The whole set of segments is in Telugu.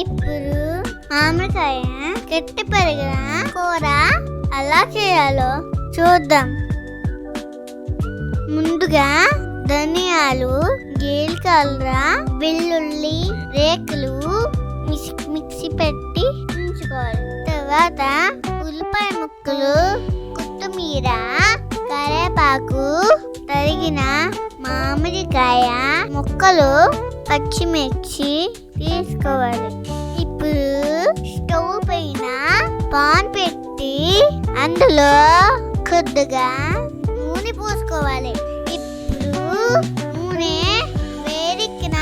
ఇప్పుడు మామిడికాయ గట్టి పెరిగిన కూర ఎలా చేయాలో చూద్దాం. ముందుగా ధనియాలు జీలకర్ర వెల్లుల్లి రేకులు మిక్సీ పెట్టి ఉంచుకోవాలి. తర్వాత ఉల్లిపాయ ముక్కలు కొత్తిమీర కరేపాకు తరిగిన మామిడికాయ ముక్కలు పచ్చిమిర్చి తీసుకోవాలి. ఇప్పుడు స్టవ్ పైన పాన్ పెట్టి అందులో కొద్దిగా నూనె పోసుకోవాలి. ఇప్పుడు నూనె వేడెక్కిన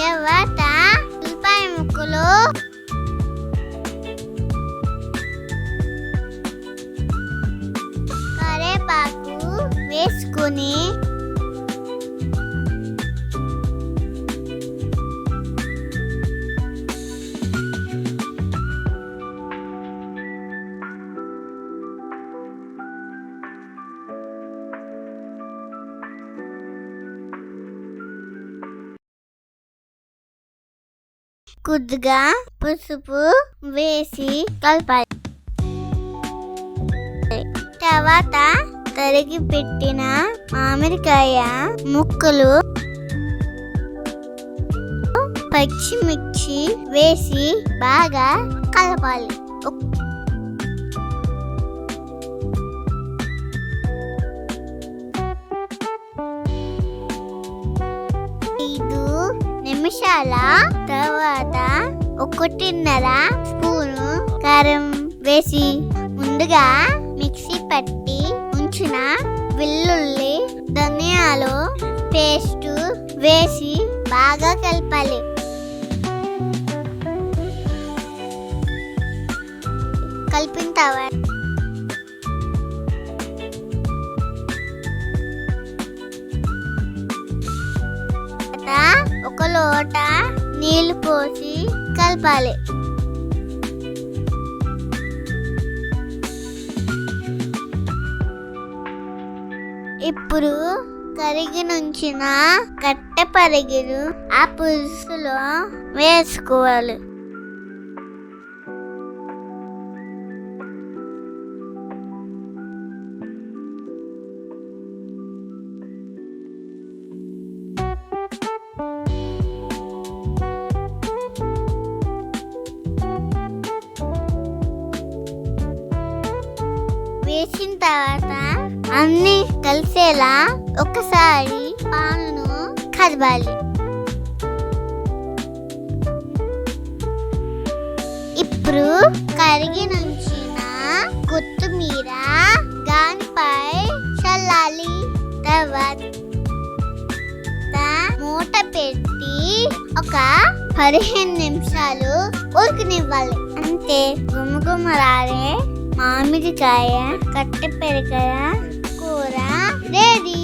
తర్వాత ఉల్లిపాయ ముక్కలు కరేపాకు వేసుకొని కొద్దిగా పసుపు వేసి కలపాలి. తర్వాత తరిగి పెట్టిన మామిడికాయ ముక్కలు పచ్చిమిర్చి వేసి బాగా కలపాలి. నిమిషాల తర్వాత ఒకటిన్నర స్పూను కారం వేసి ముందుగా మిక్సీ పట్టి ఉంచిన వెల్లుల్లి ధనియాలు పేస్ట్ వేసి బాగా కలపాలి. కలిపిన తర్వాత ఒక లోట నీళ్ళు పోసి కలపాలి. ఇప్పుడు కరిగి నుంచిన కట్టె పరిగిరు ఆ పులుసులో వేసుకోవాలి. వేసిన తర్వాత అన్ని కలిసేలా ఒకసారి పాలను కదపాలి. ఇప్పుడు కరిగి నుంచిన కొత్తిమీర దానిపై చల్లాలి. తర్వాత మూట పెట్టి ఒక పదిహేను నిమిషాలు ఉడకనివ్వాలి. అంతే. రాలే మామిడికాయ కట్టె పెరగ కూర రెడీ